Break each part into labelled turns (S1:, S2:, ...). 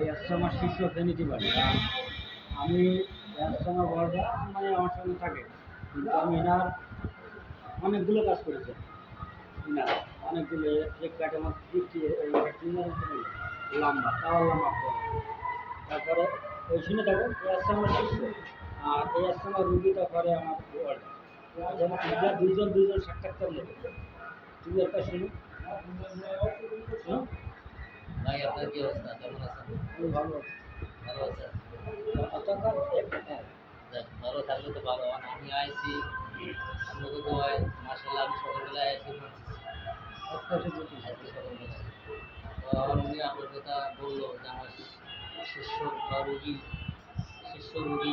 S1: এই আমার শিষ্য ফেনিটি বাড়ি। আমি হচ্ছে আমার বড়টা মানে আমার সঙ্গে থাকে, কিন্তু আমি এনার অনেকগুলো কাজ করেছি। না অনেকগুলো এক কাটে আমার ফিফটি লম্বা তাও লম্বা তারপরে ওই শুনে থাকো হচ্ছে আমার শিষ্য আর এই হচ্ছে আমার রুগীটা করে আমার দুজন দুজন সাক্ষাৎকার নেবে তুমি একটা শুনো। শোনো
S2: ভাই আপনার কি অবস্থা? কেমন আছেন?
S1: ভালো।
S2: ভালো আছেন?
S1: এক হ্যাঁ।
S2: ভালো থাকলে তো ভালো আমি আইছি আপনাদের দোয়ায় মাসাল্লাহ আমি সকালবেলায় আইছি তো আমার উনি আপনার কথা বলল যে আমার শিষ্য বা রুগী শিষ্য রুগী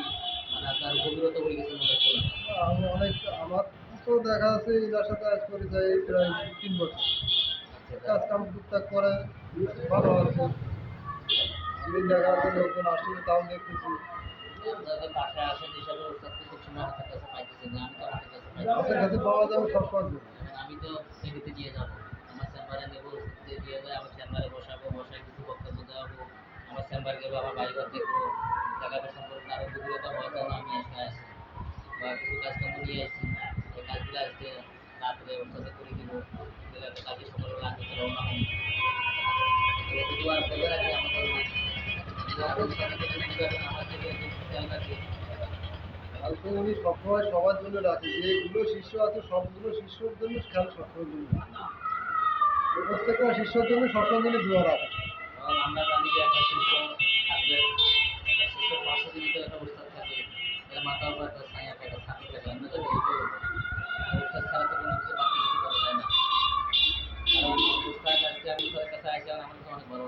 S2: মানে আপনার গভীরতা পড়ে গেছে মনে করলাম
S3: আমি অনেক আমার তো দেখা এটার সাথে আজ করে যাই প্রায় তিন বছর। কাজ কাম টুকটাক করে ভালো আছে আমি যাচ্ছে লোকজন আসলে তাও দেখতেছি।
S2: ওষুধ কিছু
S3: পাওয়া যাবে সব কাজ
S2: আমি তো সেদিকে দিয়ে যাব। আমার চেম্বারে নেব দিয়ে দিয়ে আমার চেম্বারে বসাবো বসায় কিছু বক্তব্য দেওয়াবো। আমার চেম্বার গেবো আমার বাড়িঘর দেখব। টাকাটা সম্পর্কে আরও গভীরতা হওয়ার জন্য আমি আজকে আসি বা কিছু কাজকর্ম নিয়ে আসি এই কাজগুলো আজকে রাত্রে ওর সাথে করে দিব। দিলে
S3: সবসময় সবার জন্য রাখে যেগুলো শিষ্য আছে সবগুলো শিষ্যর জন্য খেয়াল সবসময়ের জন্য প্রত্যেকটা শিষ্যর জন্য সবসময় জন্য দোয়া রাখে
S2: আমরা আমার কাছে অনেক বড়